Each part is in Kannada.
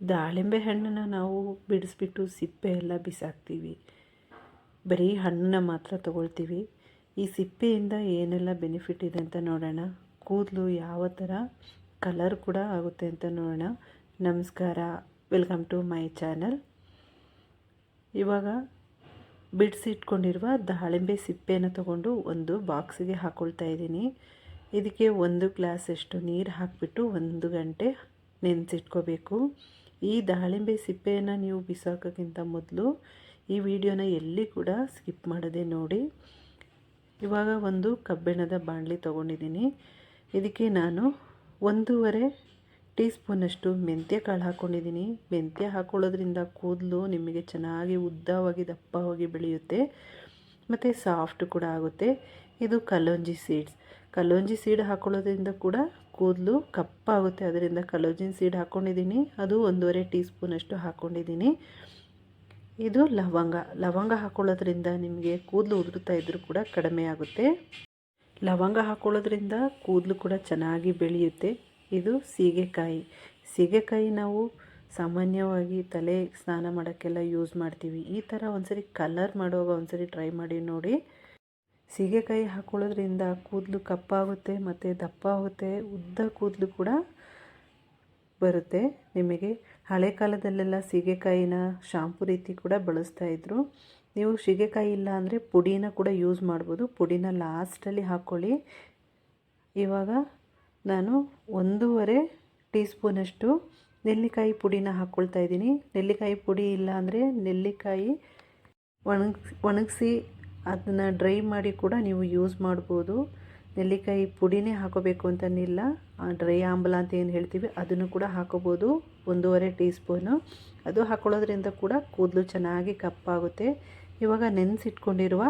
ದಾಳಿಂಬೆ ಹಣ್ಣನ್ನು ನಾವು ಬಿಡಿಸ್ಬಿಟ್ಟು ಸಿಪ್ಪೆ ಎಲ್ಲ ಬಿಸಾಕ್ತೀವಿ. ಬರೀ ಹಣ್ಣನ್ನ ಮಾತ್ರ ತಗೊಳ್ತೀವಿ. ಈ ಸಿಪ್ಪೆಯಿಂದ ಏನೆಲ್ಲ ಬೆನಿಫಿಟ್ ಇದೆ ಅಂತ ನೋಡೋಣ. ಕೂದಲು ಯಾವ ಥರ, ಕಲರ್ ಕೂಡ ಆಗುತ್ತೆ ಅಂತ ನೋಡೋಣ. ನಮಸ್ಕಾರ, ವೆಲ್ಕಮ್ ಟು ಮೈ ಚಾನಲ್. ಇವಾಗ ಬಿಡಿಸಿಟ್ಕೊಂಡಿರುವ ದಾಳಿಂಬೆ ಸಿಪ್ಪೆನ ತಗೊಂಡು ಒಂದು ಬಾಕ್ಸಿಗೆ ಹಾಕ್ಕೊಳ್ತಾ ಇದ್ದೀನಿ. ಇದಕ್ಕೆ ಒಂದು ಗ್ಲಾಸಷ್ಟು ನೀರು ಹಾಕಿಬಿಟ್ಟು ಒಂದು ಗಂಟೆ ನೆನೆಸಿಟ್ಕೋಬೇಕು. ಈ ದಾಳಿಂಬೆ ಸಿಪ್ಪೆಯನ್ನು ನೀವು ಬಿಸಾಕೋಕ್ಕಿಂತ ಮೊದಲು ಈ ವಿಡಿಯೋನ ಎಲ್ಲಿ ಕೂಡ ಸ್ಕಿಪ್ ಮಾಡದೆ ನೋಡಿ. ಇವಾಗ ಒಂದು ಕಬ್ಬಿಣದ ಬಾಣಲಿ ತೊಗೊಂಡಿದ್ದೀನಿ. ಇದಕ್ಕೆ ನಾನು ಒಂದೂವರೆ ಟೀ ಸ್ಪೂನಷ್ಟು ಮೆಂತ್ಯ ಕಾಳು ಹಾಕ್ಕೊಂಡಿದ್ದೀನಿ ಮೆಂತ್ಯ ಹಾಕ್ಕೊಳ್ಳೋದ್ರಿಂದ ಕೂದಲು ನಿಮಗೆ ಚೆನ್ನಾಗಿ ಉದ್ದವಾಗಿ ದಪ್ಪವಾಗಿ ಬೆಳೆಯುತ್ತೆ. ಮತ್ತು ಸಾಫ್ಟ್ ಕೂಡ ಆಗುತ್ತೆ. ಇದು ಕಲೋಂಜಿ ಸೀಡ್ಸ್. ಕಲೋಂಜಿ ಸೀಡ್ ಹಾಕ್ಕೊಳ್ಳೋದ್ರಿಂದ ಕೂಡ ಕೂದಲು ಕಪ್ಪಾಗುತ್ತೆ. ಅದರಿಂದ ಕಲೋಜಿನ್ ಸೀಡ್ ಹಾಕ್ಕೊಂಡಿದ್ದೀನಿ ಅದು ಒಂದೂವರೆ ಟೀ ಸ್ಪೂನಷ್ಟು ಹಾಕ್ಕೊಂಡಿದ್ದೀನಿ ಇದು ಲವಂಗ. ಲವಂಗ ಹಾಕ್ಕೊಳ್ಳೋದ್ರಿಂದ ನಿಮಗೆ ಕೂದಲು ಉದುರುತ್ತಾ ಇದ್ದರೂ ಕೂಡ ಕಡಿಮೆ ಆಗುತ್ತೆ. ಲವಂಗ ಹಾಕ್ಕೊಳ್ಳೋದ್ರಿಂದ ಕೂದಲು ಕೂಡ ಚೆನ್ನಾಗಿ ಬೆಳೆಯುತ್ತೆ. ಇದು ಸೀಗೆಕಾಯಿ. ಸೀಗೆಕಾಯಿ ನಾವು ಸಾಮಾನ್ಯವಾಗಿ ತಲೆ ಸ್ನಾನ ಮಾಡೋಕ್ಕೆಲ್ಲ ಯೂಸ್ ಮಾಡ್ತೀವಿ. ಈ ಥರ ಒಂದ್ಸರಿ ಕಲರ್ ಮಾಡುವಾಗ ಒಂದ್ಸರಿ ಟ್ರೈ ಮಾಡಿ ನೋಡಿ. ಸೀಗೆಕಾಯಿ ಹಾಕೊಳ್ಳೋದ್ರಿಂದ ಕೂದಲು ಕಪ್ಪಾಗುತ್ತೆ ಮತ್ತು ದಪ್ಪ ಆಗುತ್ತೆ ಉದ್ದ ಕೂದಲು ಕೂಡ ಬರುತ್ತೆ. ನಿಮಗೆ ಹಳೆ ಕಾಲದಲ್ಲೆಲ್ಲ ಸೀಗೆಕಾಯಿನ ಶಾಂಪು ರೀತಿ ಕೂಡ ಬಳಸ್ತಾಯಿದ್ರು ನೀವು ಸೀಗೆಕಾಯಿ ಇಲ್ಲ ಅಂದರೆ ಪುಡಿನ ಕೂಡ ಯೂಸ್ ಮಾಡ್ಬೋದು. ಪುಡಿನ ಲಾಸ್ಟಲ್ಲಿ ಹಾಕ್ಕೊಳ್ಳಿ ಇವಾಗ ನಾನು ಒಂದೂವರೆ ಟೀ ಸ್ಪೂನಷ್ಟು ನೆಲ್ಲಿಕಾಯಿ ಪುಡಿನ ಹಾಕ್ಕೊಳ್ತಾ ಇದ್ದೀನಿ. ನೆಲ್ಲಿಕಾಯಿ ಪುಡಿ ಇಲ್ಲ ಅಂದರೆ ನೆಲ್ಲಿಕಾಯಿ ಒಣಗಿಸಿ ಒಣಗಿಸಿ ಅದನ್ನು ಡ್ರೈ ಮಾಡಿ ಕೂಡ ನೀವು ಯೂಸ್ ಮಾಡ್ಬೋದು. ನೆಲ್ಲಿಕಾಯಿ ಪುಡಿನೇ ಹಾಕೋಬೇಕು ಅಂತನಿಲ್ಲ. ಡ್ರೈ ಆಂಬಲ ಅಂತ ಏನು ಹೇಳ್ತೀವಿ ಅದನ್ನು ಕೂಡ ಹಾಕೋಬೋದು. ಒಂದೂವರೆ ಟೀ ಸ್ಪೂನು ಅದು ಹಾಕೊಳ್ಳೋದ್ರಿಂದ ಕೂಡ ಕೂದಲು ಚೆನ್ನಾಗಿ ಕಪ್ಪಾಗುತ್ತೆ. ಇವಾಗ ನೆನೆಸಿಟ್ಕೊಂಡಿರುವ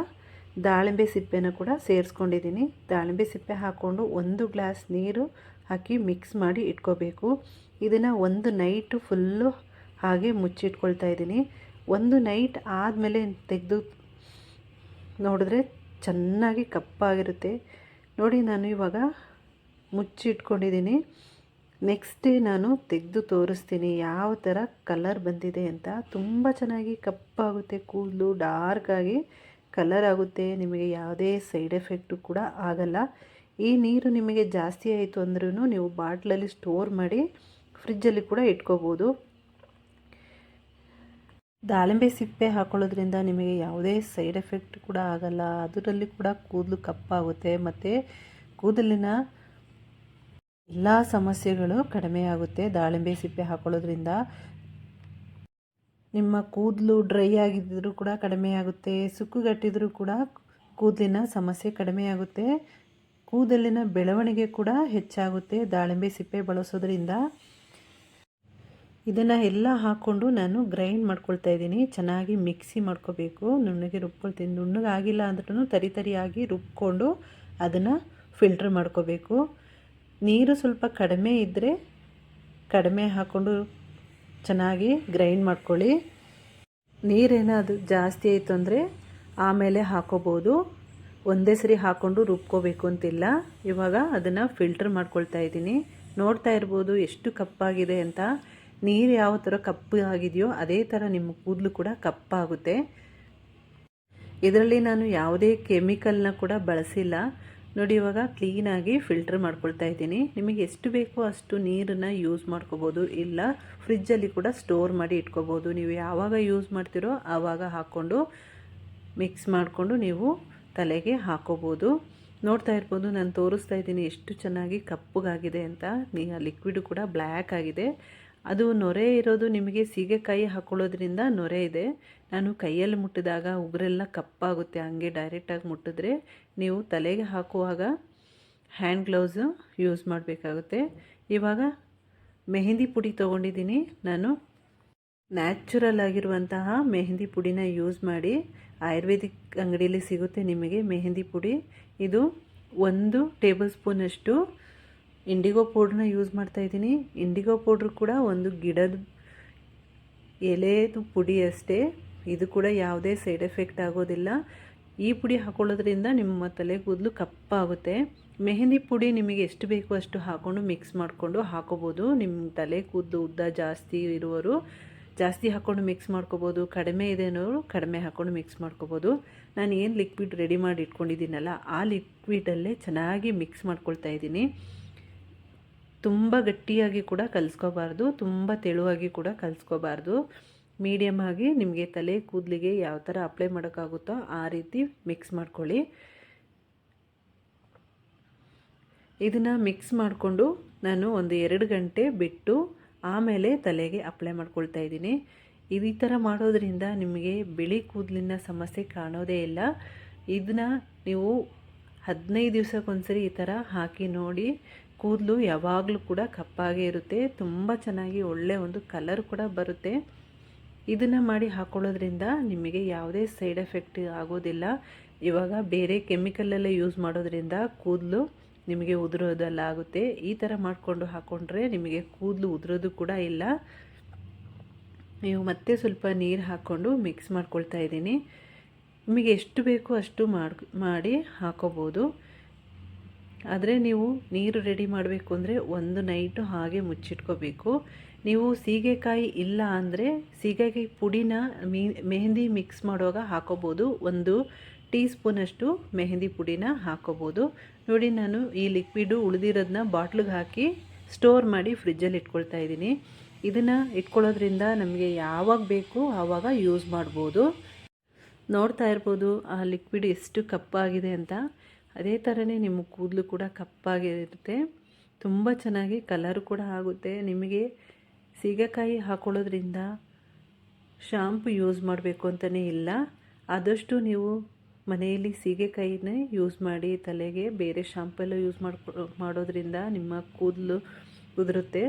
ದಾಳಿಂಬೆ ಸಿಪ್ಪೆನ ಕೂಡ ಸೇರಿಸ್ಕೊಂಡಿದ್ದೀನಿ. ದಾಳಿಂಬೆ ಸಿಪ್ಪೆ ಹಾಕ್ಕೊಂಡು ಒಂದು ಗ್ಲಾಸ್ ನೀರು ಹಾಕಿ ಮಿಕ್ಸ್ ಮಾಡಿ ಇಟ್ಕೋಬೇಕು. ಇದನ್ನು ಒಂದು ನೈಟು ಫುಲ್ಲು ಹಾಗೆ ಮುಚ್ಚಿಟ್ಕೊಳ್ತಾ ಇದ್ದೀನಿ. ಒಂದು ನೈಟ್ ಆದಮೇಲೆ ತೆಗೆದು ನೋಡಿದ್ರೆ ಚೆನ್ನಾಗಿ ಕಪ್ಪಾಗಿರುತ್ತೆ. ನೋಡಿ, ನಾನು ಇವಾಗ ಮುಚ್ಚಿಟ್ಕೊಂಡಿದ್ದೀನಿ. ನೆಕ್ಸ್ಟ್ ಡೇ ನಾನು ತೆಗೆದು ತೋರಿಸ್ತೀನಿ ಯಾವ ಥರ ಕಲರ್ ಬಂದಿದೆ ಅಂತ. ತುಂಬ ಚೆನ್ನಾಗಿ ಕಪ್ಪಾಗುತ್ತೆ, ಕೂದಲು ಡಾರ್ಕಾಗಿ ಕಲರ್ ಆಗುತ್ತೆ. ನಿಮಗೆ ಯಾವುದೇ ಸೈಡ್ ಎಫೆಕ್ಟು ಕೂಡ ಆಗಲ್ಲ. ಈ ನೀರು ನಿಮಗೆ ಜಾಸ್ತಿ ಆಯಿತು ಅಂದ್ರೂ ನೀವು ಬಾಟ್ಲಲ್ಲಿ ಸ್ಟೋರ್ ಮಾಡಿ ಫ್ರಿಜ್ಜಲ್ಲಿ ಕೂಡ ಇಟ್ಕೋಬೋದು. ದಾಳಿಂಬೆ ಸಿಪ್ಪೆ ಹಾಕೊಳ್ಳೋದ್ರಿಂದ ನಿಮಗೆ ಯಾವುದೇ ಸೈಡ್ ಎಫೆಕ್ಟ್ ಕೂಡ ಆಗಲ್ಲ. ಅದರಲ್ಲಿ ಕೂಡ ಕೂದಲು ಕಪ್ಪಾಗುತ್ತೆ. ಮತ್ತು ಕೂದಲಿನ ಎಲ್ಲ ಸಮಸ್ಯೆಗಳು ಕಡಿಮೆ ಆಗುತ್ತೆ. ದಾಳಿಂಬೆ ಸಿಪ್ಪೆ ಹಾಕೊಳ್ಳೋದ್ರಿಂದ ನಿಮ್ಮ ಕೂದಲು ಡ್ರೈ ಆಗಿದ್ದರೂ ಕೂಡ ಕಡಿಮೆ ಆಗುತ್ತೆ. ಸುಕ್ಕುಗಟ್ಟಿದ್ರೂ ಕೂಡ ಕೂದಲಿನ ಸಮಸ್ಯೆ ಕಡಿಮೆ ಆಗುತ್ತೆ. ಕೂದಲಿನ ಬೆಳವಣಿಗೆ ಕೂಡ ಹೆಚ್ಚಾಗುತ್ತೆ. ದಾಳಿಂಬೆ ಸಿಪ್ಪೆ ಬಳಸೋದ್ರಿಂದ ಇದನ್ನು ಎಲ್ಲ ಹಾಕ್ಕೊಂಡು ನಾನು ಗ್ರೈಂಡ್ ಮಾಡ್ಕೊಳ್ತಾ ಇದ್ದೀನಿ. ಚೆನ್ನಾಗಿ ಮಿಕ್ಸಿ ಮಾಡ್ಕೋಬೇಕು. ನುಣ್ಣಗೆ ರುಬ್ಕೊಳ್ತೀನಿ ನುಣ್ಣಗೆ ಆಗಿಲ್ಲ ಅಂದ್ರೂ ತರಿ ತರಿಯಾಗಿ ರುಬ್ಕೊಂಡು ಅದನ್ನು ಫಿಲ್ಟ್ರ್ ಮಾಡ್ಕೋಬೇಕು. ನೀರು ಸ್ವಲ್ಪ ಕಡಿಮೆ ಇದ್ದರೆ ಕಡಿಮೆ ಹಾಕ್ಕೊಂಡು ಚೆನ್ನಾಗಿ ಗ್ರೈಂಡ್ ಮಾಡ್ಕೊಳ್ಳಿ. ನೀರೇನಾದರೂ ಜಾಸ್ತಿ ಆಯಿತು ಅಂದರೆ ಆಮೇಲೆ ಹಾಕೋಬೋದು. ಒಂದೇ ಸರಿ ಹಾಕ್ಕೊಂಡು ರುಬ್ಕೋಬೇಕು ಅಂತಿಲ್ಲ. ಇವಾಗ ಅದನ್ನು ಫಿಲ್ಟ್ರ್ ಮಾಡ್ಕೊಳ್ತಾ ಇದ್ದೀನಿ. ನೋಡ್ತಾ ಇರ್ಬೋದು ಎಷ್ಟು ಕಪ್ಪಾಗಿದೆ ಅಂತ. ನೀರು ಯಾವ ಥರ ಕಪ್ಪು ಆಗಿದೆಯೋ ಅದೇ ಥರ ನಿಮ್ಮ ಕೂದಲು ಕೂಡ ಕಪ್ಪಾಗುತ್ತೆ. ಇದರಲ್ಲಿ ನಾನು ಯಾವುದೇ ಕೆಮಿಕಲ್ನ ಕೂಡ ಬಳಸಿಲ್ಲ. ನೋಡಿ, ಇವಾಗ ಕ್ಲೀನಾಗಿ ಫಿಲ್ಟರ್ ಮಾಡ್ಕೊಳ್ತಾ ಇದ್ದೀನಿ. ನಿಮಗೆ ಎಷ್ಟು ಬೇಕೋ ಅಷ್ಟು ನೀರನ್ನು ಯೂಸ್ ಮಾಡ್ಕೋಬೋದು. ಇಲ್ಲ ಫ್ರಿಜ್ಜಲ್ಲಿ ಕೂಡ ಸ್ಟೋರ್ ಮಾಡಿ ಇಟ್ಕೋಬೋದು. ನೀವು ಯಾವಾಗ ಯೂಸ್ ಮಾಡ್ತೀರೋ ಆವಾಗ ಹಾಕ್ಕೊಂಡು ಮಿಕ್ಸ್ ಮಾಡಿಕೊಂಡು ನೀವು ತಲೆಗೆ ಹಾಕೋಬೋದು. ನೋಡ್ತಾ ಇರ್ಬೋದು, ನಾನು ತೋರಿಸ್ತಾ ಇದ್ದೀನಿ ಎಷ್ಟು ಚೆನ್ನಾಗಿ ಕಪ್ಪಗಾಗಿದೆ ಅಂತ. ನೀ ಲಿಕ್ವಿಡ್ ಕೂಡ ಬ್ಲ್ಯಾಕ್ ಆಗಿದೆ. ಅದು ನೊರೆ ಇರೋದು ನಿಮಗೆ ಸೀಗೆಕಾಯಿ ಹಾಕೊಳ್ಳೋದ್ರಿಂದ ನೊರೆ ಇದೆ. ನಾನು ಕೈಯಲ್ಲಿ ಮುಟ್ಟಿದಾಗ ಉಗುರೆಲ್ಲ ಕಪ್ಪಾಗುತ್ತೆ. ಹಂಗೆ ಡೈರೆಕ್ಟಾಗಿ ಮುಟ್ಟಿದ್ರೆ ನೀವು ತಲೆಗೆ ಹಾಕುವಾಗ ಹ್ಯಾಂಡ್ ಗ್ಲೌಸು ಯೂಸ್ ಮಾಡಬೇಕಾಗುತ್ತೆ. ಇವಾಗ ಮೆಹಂದಿ ಪುಡಿ ತೊಗೊಂಡಿದ್ದೀನಿ. ನಾನು ನ್ಯಾಚುರಲ್ ಆಗಿರುವಂತಹ ಮೆಹಂದಿ ಪುಡಿನ ಯೂಸ್ ಮಾಡಿ ಆಯುರ್ವೇದಿಕ್ ಅಂಗಡಿಯಲ್ಲಿ ಸಿಗುತ್ತೆ ನಿಮಗೆ ಮೆಹಂದಿ ಪುಡಿ. ಇದು ಒಂದು ಟೇಬಲ್ ಸ್ಪೂನಷ್ಟು ಇಂಡಿಗೋ ಪೌಡ್ರನ್ನ ಯೂಸ್ ಮಾಡ್ತಾ ಇದ್ದೀನಿ. ಇಂಡಿಗೋ ಪೌಡ್ರ್ ಕೂಡ ಒಂದು ಗಿಡದ ಎಲೆದು ಪುಡಿ ಅಷ್ಟೇ. ಇದು ಕೂಡ ಯಾವುದೇ ಸೈಡ್ ಎಫೆಕ್ಟ್ ಆಗೋದಿಲ್ಲ. ಈ ಪುಡಿ ಹಾಕೊಳ್ಳೋದ್ರಿಂದ ನಿಮ್ಮ ತಲೆ ಕೂದಲು ಕಪ್ಪಾಗುತ್ತೆ. ಮೆಹಂದಿ ಪುಡಿ ನಿಮಗೆ ಎಷ್ಟು ಬೇಕೋ ಅಷ್ಟು ಹಾಕ್ಕೊಂಡು ಮಿಕ್ಸ್ ಮಾಡಿಕೊಂಡು ಹಾಕೋಬೋದು. ನಿಮ್ಮ ತಲೆ ಕೂದಲು ಉದ್ದ ಜಾಸ್ತಿ ಇರುವವರು ಜಾಸ್ತಿ ಹಾಕ್ಕೊಂಡು ಮಿಕ್ಸ್ ಮಾಡ್ಕೋಬೋದು. ಕಡಿಮೆ ಇದೆ ಅನ್ನೋರು ಕಡಿಮೆ ಹಾಕ್ಕೊಂಡು ಮಿಕ್ಸ್ ಮಾಡ್ಕೋಬೋದು. ನಾನು ಏನು ಲಿಕ್ವಿಡ್ ರೆಡಿ ಮಾಡಿ ಇಟ್ಕೊಂಡಿದ್ದೀನಲ್ಲ, ಆ ಲಿಕ್ವಿಡಲ್ಲೇ ಚೆನ್ನಾಗಿ ಮಿಕ್ಸ್ ಮಾಡ್ಕೊಳ್ತಾ ಇದ್ದೀನಿ. ತುಂಬ ಗಟ್ಟಿಯಾಗಿ ಕೂಡ ಕಲಿಸ್ಕೋಬಾರ್ದು, ತುಂಬ ತೆಳುವಾಗಿ ಕೂಡ ಕಲಿಸ್ಕೋಬಾರ್ದು. ಮೀಡಿಯಮ್ ಆಗಿ ನಿಮಗೆ ತಲೆ ಕೂದಲಿಗೆ ಯಾವ ಥರ ಅಪ್ಲೈ ಮಾಡೋಕ್ಕಾಗುತ್ತೋ ಆ ರೀತಿ ಮಿಕ್ಸ್ ಮಾಡ್ಕೊಳ್ಳಿ. ಇದನ್ನು ಮಿಕ್ಸ್ ಮಾಡಿಕೊಂಡು ನಾನು ಒಂದು ಎರಡು ಗಂಟೆ ಬಿಟ್ಟು ಆಮೇಲೆ ತಲೆಗೆ ಅಪ್ಲೈ ಮಾಡ್ಕೊಳ್ತಾ ಇದ್ದೀನಿ. ಈ ಥರ ಮಾಡೋದ್ರಿಂದ ನಿಮಗೆ ಬಿಳಿ ಕೂದಲಿನ ಸಮಸ್ಯೆ ಕಾಣೋದೇ ಇಲ್ಲ. ಇದನ್ನು ನೀವು ಹದಿನೈದು ದಿವ್ಸಕ್ಕೊಂದ್ಸರಿ ಈ ಥರ ಹಾಕಿ ನೋಡಿ ಕೂದಲು ಯಾವಾಗಲೂ ಕೂಡ ಕಪ್ಪಾಗೇ ಇರುತ್ತೆ. ತುಂಬ ಚೆನ್ನಾಗಿ ಒಳ್ಳೆ ಒಂದು ಕಲರ್ ಕೂಡ ಬರುತ್ತೆ. ಇದನ್ನು ಮಾಡಿ ಹಾಕ್ಕೊಳ್ಳೋದ್ರಿಂದ ನಿಮಗೆ ಯಾವುದೇ ಸೈಡ್ ಎಫೆಕ್ಟ್ ಆಗೋದಿಲ್ಲ. ಇವಾಗ ಬೇರೆ ಕೆಮಿಕಲೆಲ್ಲ ಯೂಸ್ ಮಾಡೋದ್ರಿಂದ ಕೂದಲು ನಿಮಗೆ ಉದುರೋದೆಲ್ಲ ಆಗುತ್ತೆ ಈ ಥರ ಮಾಡಿಕೊಂಡು ಹಾಕ್ಕೊಂಡ್ರೆ ನಿಮಗೆ ಕೂದಲು ಉದುರೋದು ಕೂಡ ಇಲ್ಲ. ನೀವು ಮತ್ತೆ ಸ್ವಲ್ಪ ನೀರು ಹಾಕ್ಕೊಂಡು ಮಿಕ್ಸ್ ಮಾಡ್ಕೊಳ್ತಾ ಇದ್ದೀನಿ. ನಿಮಗೆ ಎಷ್ಟು ಬೇಕೋ ಅಷ್ಟು ಮಾಡಿ ಹಾಕೋಬೋದು. ಆದರೆ ನೀವು ನೀರು ರೆಡಿ ಮಾಡಬೇಕು ಅಂದರೆ ಒಂದು ನೈಟು ಹಾಗೆ ಮುಚ್ಚಿಟ್ಕೋಬೇಕು. ನೀವು ಸೀಗೆಕಾಯಿ ಇಲ್ಲ ಅಂದರೆ ಸೀಗೆಕಾಯಿ ಪುಡಿನ ಮೆಹಂದಿ ಮಿಕ್ಸ್ ಮಾಡುವಾಗ ಹಾಕೋಬೋದು. ಒಂದು ಟೀ ಸ್ಪೂನಷ್ಟು ಮೆಹಂದಿ ಪುಡಿನ ಹಾಕೋಬೋದು. ನೋಡಿ ನಾನು ಈ ಲಿಕ್ವಿಡು ಉಳಿದಿರೋದನ್ನ ಬಾಟ್ಲಿಗೆ ಹಾಕಿ ಸ್ಟೋರ್ ಮಾಡಿ ಫ್ರಿಜ್ಜಲ್ಲಿ ಇಟ್ಕೊಳ್ತಾ ಇದ್ದೀನಿ. ಇದನ್ನು ಇಟ್ಕೊಳ್ಳೋದ್ರಿಂದ ನಮಗೆ ಯಾವಾಗ ಬೇಕು ಆವಾಗ ಯೂಸ್ ಮಾಡ್ಬೋದು. ನೋಡ್ತಾ ಇರ್ಬೋದು ಆ ಲಿಕ್ವಿಡ್ ಎಷ್ಟು ಕಪ್ಪಾಗಿದೆ ಅಂತ. ಅದೇ ಥರನೇ ನಿಮ್ಮ ಕೂದಲು ಕೂಡ ಕಪ್ಪಾಗಿರುತ್ತೆ. ತುಂಬ ಚೆನ್ನಾಗಿ ಕಲರ್ ಕೂಡ ಆಗುತ್ತೆ. ನಿಮಗೆ ಸೀಗೆಕಾಯಿ ಹಾಕೊಳ್ಳೋದ್ರಿಂದ ಶಾಂಪು ಯೂಸ್ ಮಾಡಬೇಕು ಅಂತಲೇ ಇಲ್ಲ. ಆದಷ್ಟು ನೀವು ಮನೆಯಲ್ಲಿ ಸೀಗೆಕಾಯಿನೇ ಯೂಸ್ ಮಾಡಿ ತಲೆಗೆ ಬೇರೆ ಶಾಂಪೆಲ್ಲ ಯೂಸ್ ಮಾಡ್ಕೊ, ಮಾಡೋದ್ರಿಂದ ನಿಮ್ಮ ಕೂದಲು ಉದುರುತ್ತೆ.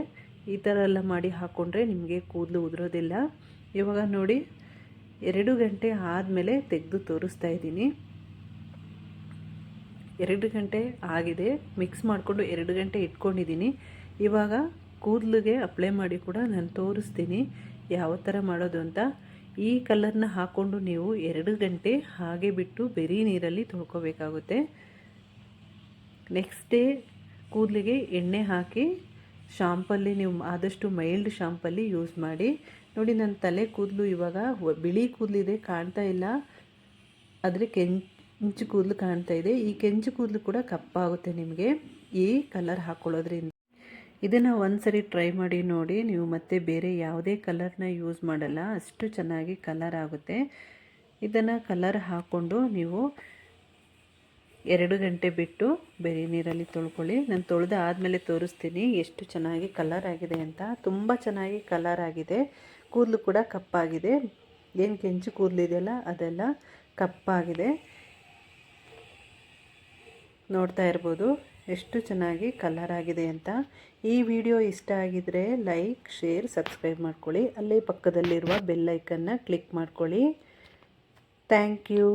ಈ ಥರ ಎಲ್ಲ ಮಾಡಿ ಹಾಕ್ಕೊಂಡ್ರೆ ನಿಮಗೆ ಕೂದಲು ಉದುರೋದಿಲ್ಲ. ಇವಾಗ ನೋಡಿ, ಎರಡು ಗಂಟೆ ಆದಮೇಲೆ ತೆಗೆದು ತೋರಿಸ್ತಾ ಇದ್ದೀನಿ. ಎರಡು ಗಂಟೆ ಆಗಿದೆ. ಮಿಕ್ಸ್ ಮಾಡಿಕೊಂಡು ಎರಡು ಗಂಟೆ ಇಟ್ಕೊಂಡಿದ್ದೀನಿ. ಇವಾಗ ಕೂದಲಿಗೆ ಅಪ್ಲೈ ಮಾಡಿ ಕೂಡ ನಾನು ತೋರಿಸ್ತೀನಿ ಯಾವ ಥರ ಮಾಡೋದು ಅಂತ. ಈ ಕಲರ್ನ ಹಾಕ್ಕೊಂಡು ನೀವು ಎರಡು ಗಂಟೆ ಹಾಗೆ ಬಿಟ್ಟು ಬೆರಿ ನೀರಲ್ಲಿ ತೊಳ್ಕೊಬೇಕಾಗುತ್ತೆ. ನೆಕ್ಸ್ಟ್ ಡೇ ಕೂದಲಿಗೆ ಎಣ್ಣೆ ಹಾಕಿ, ಶಾಂಪಲ್ಲಿ ನೀವು ಆದಷ್ಟು ಮೈಲ್ಡ್ ಶಾಂಪಲ್ಲಿ ಯೂಸ್ ಮಾಡಿ. ನೋಡಿ ನನ್ನ ತಲೆ ಕೂದಲು ಇವಾಗ ಬಿಳಿ ಕೂದಲಿದೆ, ಕಾಣ್ತಾ ಇಲ್ಲ. ಆದರೆ ಕೆಂಚು ಕೂದಲು ಕಾಣ್ತಾ ಇದೆ. ಈ ಕೆಂಚು ಕೂದಲು ಕೂಡ ಕಪ್ಪಾಗುತ್ತೆ ನಿಮಗೆ. ಈ ಕಲರ್ ಹಾಕ್ಕೊಳ್ಳೋದ್ರಿಂದ ಇದನ್ನು ಒಂದು ಸರಿ ಟ್ರೈ ಮಾಡಿ ನೋಡಿ. ನೀವು ಮತ್ತೆ ಬೇರೆ ಯಾವುದೇ ಕಲರ್ನ ಯೂಸ್ ಮಾಡಲ್ಲ. ಅಷ್ಟು ಚೆನ್ನಾಗಿ ಕಲರ್ ಆಗುತ್ತೆ. ಇದನ್ನು ಕಲರ್ ಹಾಕ್ಕೊಂಡು ನೀವು ಎರಡು ಗಂಟೆ ಬಿಟ್ಟು ಬೇರೆ ನೀರಲ್ಲಿ ತೊಳ್ಕೊಳ್ಳಿ. ನಾನು ತೊಳೆದು ಆದಮೇಲೆ ತೋರಿಸ್ತೀನಿ ಎಷ್ಟು ಚೆನ್ನಾಗಿ ಕಲರ್ ಆಗಿದೆ ಅಂತ. ತುಂಬ ಚೆನ್ನಾಗಿ ಕಲರ್ ಆಗಿದೆ. ಕೂದಲು ಕೂಡ ಕಪ್ಪಾಗಿದೆ. ಏನು ಕೆಂಚು ಕೂದಲಿದೆಯಲ್ಲ ಅದೆಲ್ಲ ಕಪ್ಪಾಗಿದೆ. ನೋಡ್ತಾ ಇರ್ಬೋದು. ಎಷ್ಟು ಚೆನ್ನಾಗಿ ಕಲರ್ ಆಗಿದೆ ಅಂತ. ಈ ವಿಡಿಯೋ ಇಷ್ಟ ಆಗಿದ್ರೆ ಲೈಕ್ ಶೇರ್ ಸಬ್ಸ್ಕ್ರೈಬ್ ಮಾಡ್ಕೊಳ್ಳಿ. ಅಲ್ಲೇ ಪಕ್ಕದಲ್ಲಿರುವ ಬೆಲ್ಲೈಕನ್ನ ಕ್ಲಿಕ್ ಮಾಡ್ಕೊಳ್ಳಿ. Thank you